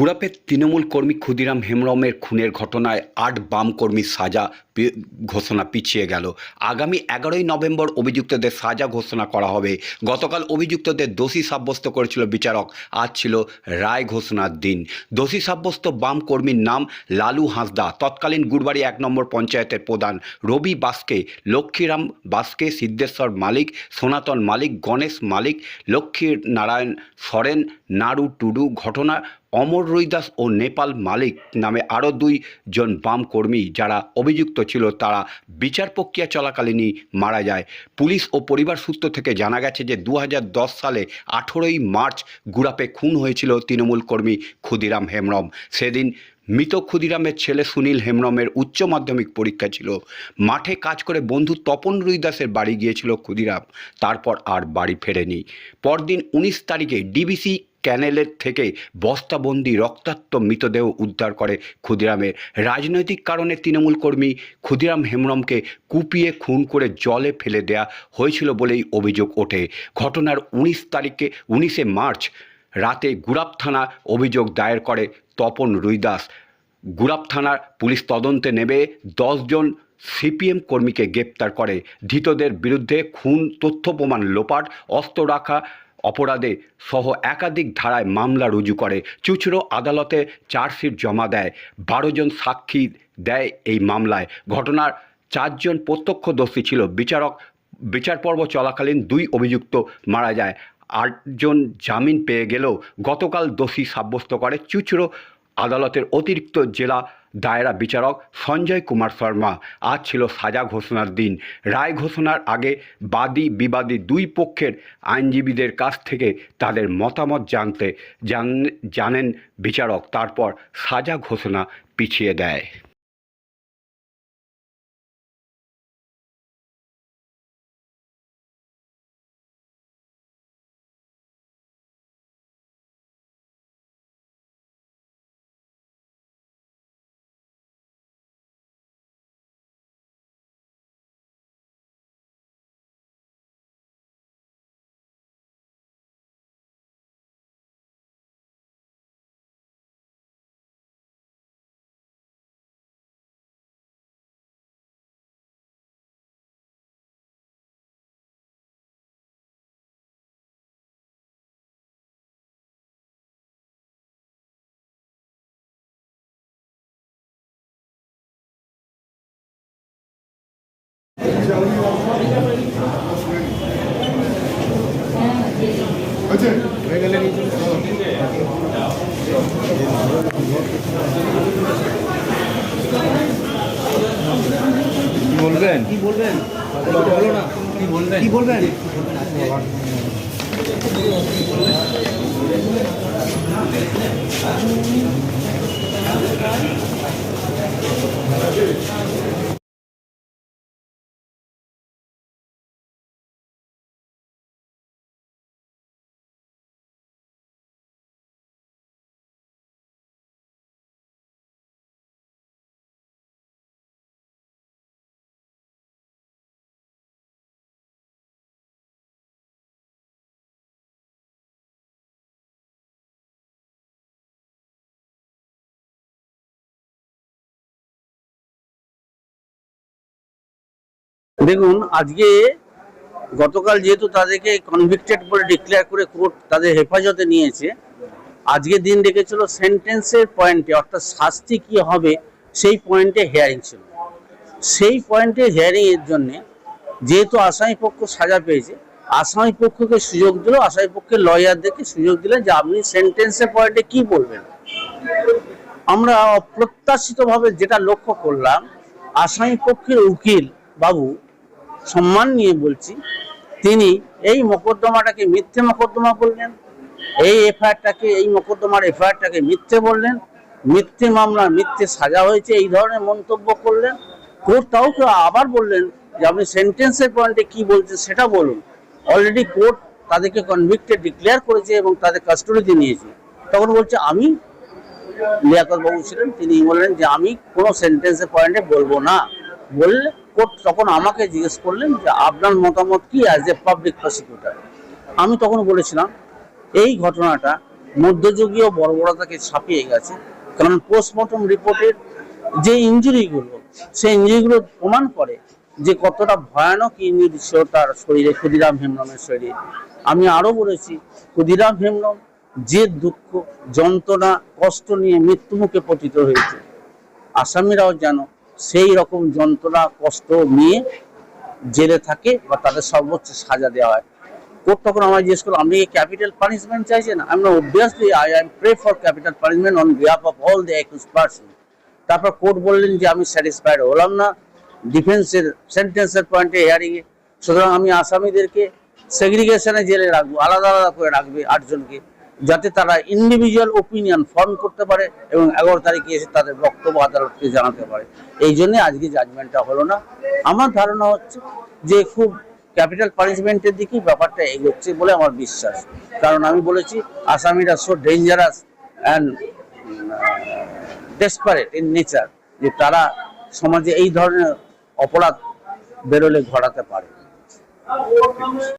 গুড়াপের তৃণমূল কর্মী ক্ষুদিরাম হেমরমের খুনের ঘটনায় আট বাম কর্মীর সাজা ঘোষণা পিছিয়ে গেল। আগামী এগারোই নভেম্বর অভিযুক্তদের সাজা ঘোষণা করা হবে। গতকাল অভিযুক্তদের দোষী সাব্যস্ত করেছিল বিচারক। আজ ছিল রায় ঘোষণার দিন। দোষী সাব্যস্ত বাম কর্মীর নাম লালু হাঁসদা। তৎকালীন গুড়বাড়ি এক নম্বর পঞ্চায়েতের প্রধান রবি বাস্কে, লক্ষ্মীরাম বাস্কে, সিদ্ধেশ্বর মালিক, সনাতন মালিক, গণেশ মালিক লক্ষ্মী নারায়ণ সরেন, নাড়ু টুডু। ঘটনা অমর রৈদাস ও নেপাল মালিক নামে আরও দুইজন বাম কর্মী যারা অভিযুক্ত ছিল তারা বিচার প্রক্রিয়া চলাকালীনই মারা যায়। পুলিশ ও পরিবার সূত্র থেকে জানা গেছে যে দু হাজার দশ সালে আঠেরোই মার্চ গুড়াপে খুন হয়েছিল তৃণমূল কর্মী ক্ষুদিরাম হেমরম সেদিন মৃত ক্ষুদিরামের ছেলে সুনীল হেমরমের উচ্চ মাধ্যমিক পরীক্ষা ছিল। মাঠে কাজ করে বন্ধু তপন রুইদাসের বাড়ি গিয়েছিল ক্ষুদিরাম। তারপর আর বাড়ি ফেরেনি। পরদিন উনিশ তারিখে ডিবিসি ক্যানেলের থেকে বস্তাবন্দি রক্তাক্ত মৃতদেহ উদ্ধার করে ক্ষুদিরামের। রাজনৈতিক কারণে তৃণমূল কর্মী ক্ষুদিরাম হেমরমকে কুপিয়ে খুন করে জলে ফেলে দেয়া হয়েছিল বলেই অভিযোগ ওঠে। ঘটনার উনিশ তারিখে, উনিশে মার্চ রাতে গুরাপ থানা অভিযোগ দায়ের করে তপন রুইদাস। গুরাপ থানার পুলিশ তদন্তে নেবে দশজন সিপিএম কর্মীকে গ্রেপ্তার করে। ধৃতদের বিরুদ্ধে খুন তথ্য প্রমাণ লোপাট, অস্ত্র রাখা অপরাধে সহ একাধিক ধারায় মামলা রুজু করে। চুচড়ো আদালতে চার্জশিট জমা দেয়। বারো জন সাক্ষী দেয় এই মামলায়। ঘটনার চারজন প্রত্যক্ষদর্শী ছিল। বিচারক, বিচার পর্ব চলাকালীন দুই অভিযুক্ত মারা যায়। আটজন জামিন পেয়ে গেলেও গতকাল দোষী সাব্যস্ত করে। চুচড়ো আদালতের অতিরিক্ত জেলা দায়রা বিচারক সঞ্জয় কুমার শর্মা। আজ ছিল সাজা ঘোষণার দিন। রায় ঘোষণার আগে বাদী বিবাদী দুই পক্ষের আইনজীবীদের কাছ থেকে তাদের মতামত জানতে জান- জানেন বিচারক। তারপর সাজা ঘোষণা পিছিয়ে দেয়। কি বলবেন? কি বলবেন? বলো না। কি বলবেন? কি বলবেন? দেখুন, আজকে গতকাল যেহেতু তাদেরকে কনভিক্টেড বলে ডিক্লেয়ার করে কোর্ট তাদের হেফাজতে নিয়েছে, আজকে দিন রেখেছিল সেন্টেন্সের পয়েন্টে অর্থাৎ শাস্তি কি হবে, সেই পয়েন্টে হেয়ারিং ছিল। সেই পয়েন্টে হিয়ারিং এর জন্য যেহেতু আসামি পক্ষ সাজা পেয়েছে, আসামি পক্ষকে সুযোগ দিল, আসামি পক্ষের লয়ারদেরকে সুযোগ দিলেন যে আপনি সেন্টেন্সের পয়েন্টে কি বলবেন। আমরা অপ্রত্যাশিতভাবে যেটা লক্ষ্য করলাম, আসামি পক্ষের উকিল বাবু সম্মান নিয়ে বলছি, তিনি এই মোকদ্দমাটাকে মিথ্যে মোকদ্দমা বললেন, এই এফআইআরটাকে, এই মোকদ্দমার এফআইআরটাকে মিথ্যে বললেন, মিথ্যে মামলা, মিথ্যে সাজা হয়েছে, এই ধরনের মন্তব্য করলেন কোর্ট তাও কেউ আবার বললেন যে আপনি সেন্টেন্সের পয়েন্টে কি বলছেন সেটা বলুন। অলরেডি কোর্ট তাদেরকে কনভিক্টেড ডিক্লেয়ার করেছে এবং তাদের কাস্টডিতে নিয়েছে। তখন বলছে, আমি লিয়াকত বাবু ছিলেন, তিনি বললেন যে আমি কোনো সেন্টেন্সের পয়েন্টে বলব না। বললে কোর্ট তখন আমাকে জিজ্ঞেস করলেন যে আপনার মতামত কি অ্যাজ এ পাবলিক প্রসিকিউটর আমি তখন বলেছিলাম, এই ঘটনাটা মধ্যযুগীয় বর্বরতাকে ছাপিয়ে গেছে। কারণ পোস্টমর্টম রিপোর্টের যে ইঞ্জুরিগুলো সেই ইঞ্জুরিগুলো প্রমাণ করে যে কতটা ভয়ানক ইঞ্জুরি ছিল তার শরীরে ক্ষুদিরাম হেমব্রমের শরীরে। আমি আরও বলেছি, ক্ষুদিরাম হেমব্রম যে দুঃখ, যন্ত্রণা, কষ্ট নিয়ে মৃত্যুমুখে পতিত হয়েছে। আসামিরাও যেন সেই রকম যন্ত্রণা, কষ্ট নিয়ে জেলে থাকে বা তাদের সর্বোচ্চ সাজা দেওয়া হয়। কোর্ট তখন আমায় জিজ্ঞেস করল, আপনি ক্যাপিটাল পানিশমেন্ট চাইছেন? আমি obviously I am pray for capital punishment on behalf of all the accused person তারপর কোর্ট বললেন যে, আমি স্যাটিসফাইড হলাম না। ডিফেন্সের সেন্টেন্সের পয়েন্টে হিয়ারিং এ। সুতরাং আমি আসামিদেরকে সেগ্রিগেশনে জেলে রাখব। আলাদা আলাদা করে রাখবে আটজনকে। যাতে তারা ইন্ডিভিজুয়াল ওপিনিয়ন ফর্ম করতে পারে এবং এগারো তারিখে এসে তাদের বক্তব্য আদালতকে জানাতে পারে। এই জন্য আজকে জাজমেন্টটা হলো না। আমার ধারণা হচ্ছে যে খুব ক্যাপিটাল পানিশমেন্টের দিকেই ব্যাপারটা এগোচ্ছে বলে আমার বিশ্বাস। কারণ আমি বলেছি, আসামিরা so dangerous and desperate in nature যে তারা সমাজে এই ধরনের অপরাধ বেরোলে ঘটাতে পারে।